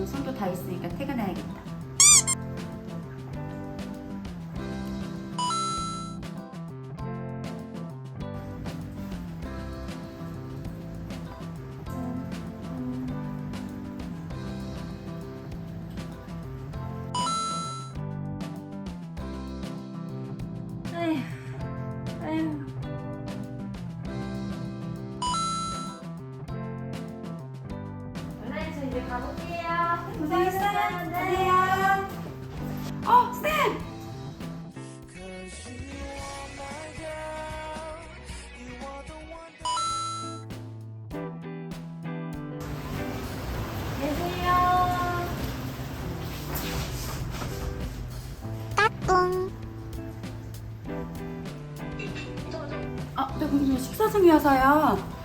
오늘 손도 다 있으니까 퇴근해야겠다. 이제 가볼게요. 가세요. 어, 쌤! 계세요. 아, 네, 근데 식사 중이어서요.